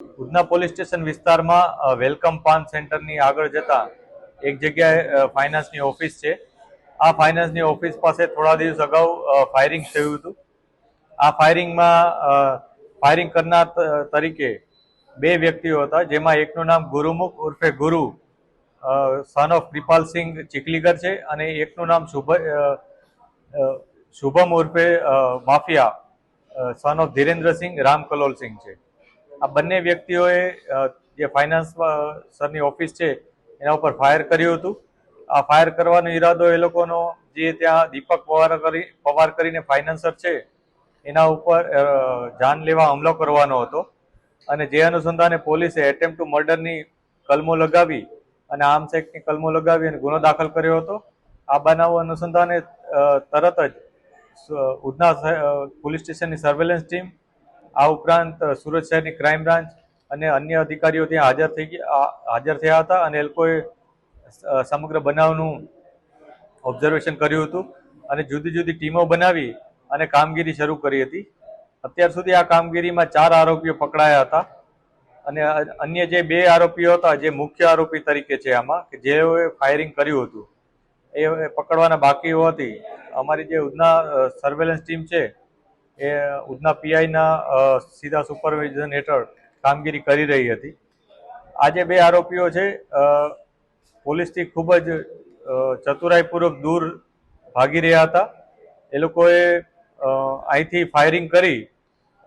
Udhna police station વિસ્તારમાં welcome પાન સેન્ટરની આગળ જતા એક જગ્યાએ ફાઇનાન્સની ઓફિસ છે. આ ફાઇનાન્સની ઓફિસ પાસે થોડા દિવસ અગાઉ ફાયરિંગ થયું હતું. આ ફાયરિંગમાં ફાયરિંગ કરનાર તરીકે બે વ્યક્તિઓ હતા, જેમાં એકનું નામ ગુરુમુખ ઉર્ફે ગુરુ સન ઓફ કૃપાલસિંહ ચીખલીગર છે અને એકનું નામ શુભ શુભમ ઉર્ફે માફિયા સન ઓફ ધીરેન્દ્રસિંહ રામકલોલસિંહ છે. આ બંને વ્યક્તિઓએ જે ફાઇનાન્સ સરની ઓફિસ છે, એના ઉપર ફાયર કર્યું હતું. આ ફાયર કરવાનો ઈરાદો એ લોકોનો, જે ત્યાં દીપક પવાર કરી, પવાર કરીને ફાઇનાન્સર છે, એના ઉપર જાન જાનલેવા હુમલો કરવાનો હતો. અને જે અનુસંધાને પોલીસે એટેમ્પ ટુ મર્ડરની કલમો લગાવી અને આર્મ્સ એક્ટની કલમો લગાવી અને ગુનો દાખલ કર્યો હતો. આ બનાવ અનુસંધાને તરત જ ઉધના પોલીસ સ્ટેશનની સર્વેલન્સ ટીમ આ ઉપરાંત સુરત શહેરની ક્રાઇમ બ્રાન્ચ અને અન્ય અધિકારીઓ ત્યાં હાજર થઈ ગયા હાજર થયા હતા અને એ લોકોએ સમગ્ર બનાવનું ઓબ્ઝર્વેશન કર્યું હતું અને જુદી જુદી ટીમો બનાવી અને કામગીરી શરૂ કરી હતી. અત્યાર સુધી આ કામગીરીમાં ચાર આરોપીઓ પકડાયા હતા અને અન્ય જે બે આરોપીઓ હતા, જે મુખ્ય આરોપી તરીકે છે આમાં, કે જેઓએ ફાયરિંગ કર્યું હતું, એ પકડવાના બાકી હોવાથી અમારી જે ઉધના સર્વેલન્સ ટીમ છે એ ઉધના પીઆઈના સીધા સુપરવિઝન હેઠળ કામગીરી કરી રહી હતી. આજે બે આરોપીઓ છે પોલીસથી ખૂબ જ ચતુરાઈપૂર્વક દૂર ભાગી રહ્યા હતા. એ લોકોએ અહીંથી ફાયરિંગ કરી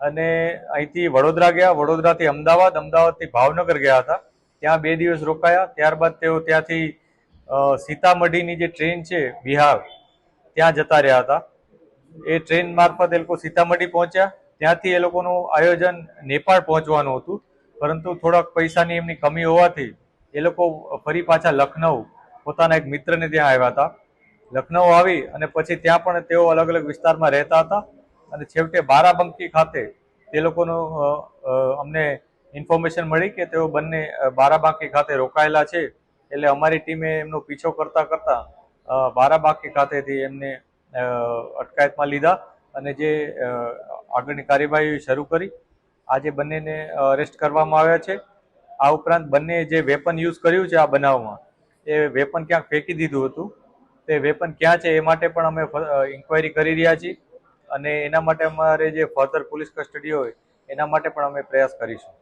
અને અહીંથી વડોદરા ગયા. વડોદરાથી અમદાવાદ, અમદાવાદથી ભાવનગર ગયા હતા. ત્યાં બે દિવસ રોકાયા. ત્યારબાદ તેઓ ત્યાંથી સીતામઢીની જે ટ્રેન છે, બિહાર, ત્યાં જતા રહ્યા હતા. એ ટ્રેન મારફત એ લોકો સીતામઢી પહોંચ્યા. ત્યાંથી એ લોકોનું આયોજન નેપાળ પહોંચવાનું હતું. પરંતુ થોડાક પૈસાની એમની કમી હોવાથી એ લોકો ફરી પાછા લખનઉ, પોતાના એક મિત્રને ત્યાં આવ્યા હતા. લખનઉ આવી અને પછી ત્યાં પણ તેઓ અલગ અલગ વિસ્તારમાં રહેતા હતા. અને છેવટે બારાબંકી ખાતે તે લોકોનું અમને ઇન્ફોર્મેશન મળી કે તેઓ બંને બારાબાંકી ખાતે રોકાયેલા છે. એટલે અમારી ટીમે એમનો પીછો કરતા કરતા બારાબાંકી ખાતેથી એમને અટકાયતમાં લીધા અને જે આગળની કાર્યવાહી શરૂ કરી. આજે બંનેને અરેસ્ટ કરવામાં આવ્યા છે. આ ઉપરાંત બંને જે વેપન યુઝ કર્યું છે આ બનાવમાં, એ વેપન ક્યાંક ફેંકી દીધું હતું. તે વેપન ક્યાં છે એ માટે પણ અમે ઇન્ક્વાયરી કરી રહ્યા છીએ. અને એના માટે અમારે જે ફર્ધર પોલીસ કસ્ટડી હોય, એના માટે પણ અમે પ્રયાસ કરીશું.